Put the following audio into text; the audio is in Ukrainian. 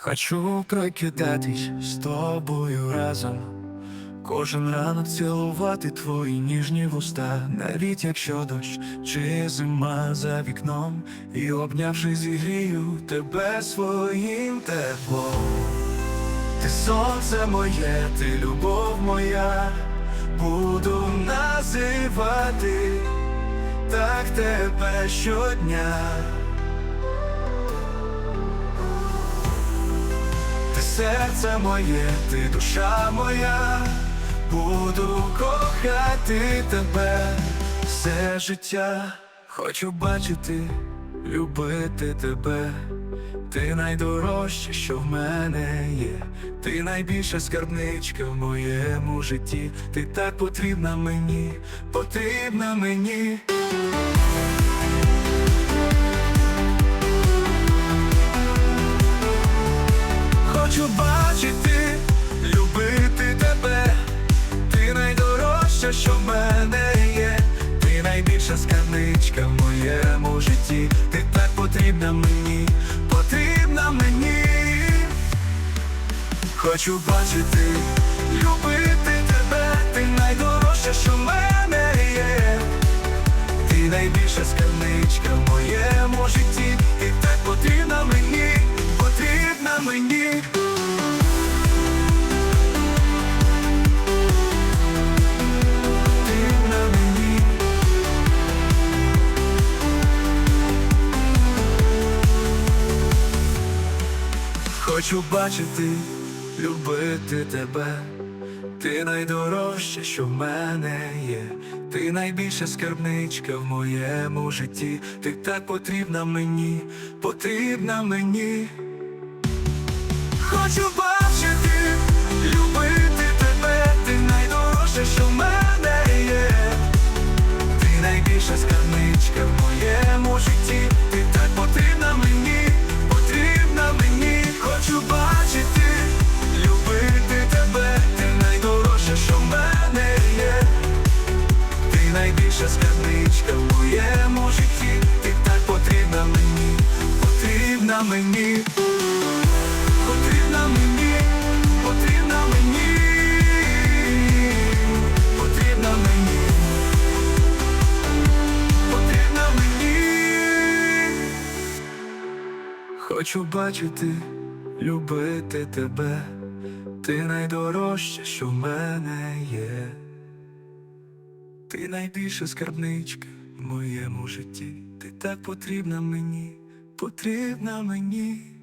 Хочу прокидатись з тобою разом. Кожен ранок цілувати твої ніжні вуста, навіть якщо дощ чи зима за вікном, і обнявши зігрію тебе своїм теплом. Ти сонце моє, ти любов моя, буду називати так тебе щодня. Серце моє, ти душа моя, буду кохати тебе все життя. Хочу бачити, любити тебе. Ти найдорожче, що в мене є. Ти найбільша скарбничка в моєму житті. Ти так потрібна мені, потрібна мені. Найбільша в моєму житті, ти так потрібна мені, потрібна мені. Хочу бачити, любити Хочу бачити, любити тебе. Ти найдорожче, що в мене є. Ти найбільша скарбничка в моєму житті. Ти так потрібна мені, потрібна мені. Хочу бачити, найбільша скарбничка в моєму житті. Ти так потрібна мені, потрібна мені. Потрібна мені, потрібна мені, потрібна мені, потрібна мені. Хочу бачити, любити тебе, ти найдорожче, що в мене є. Ти найбільша скарбничка в моєму житті. Ти так потрібна мені, потрібна мені.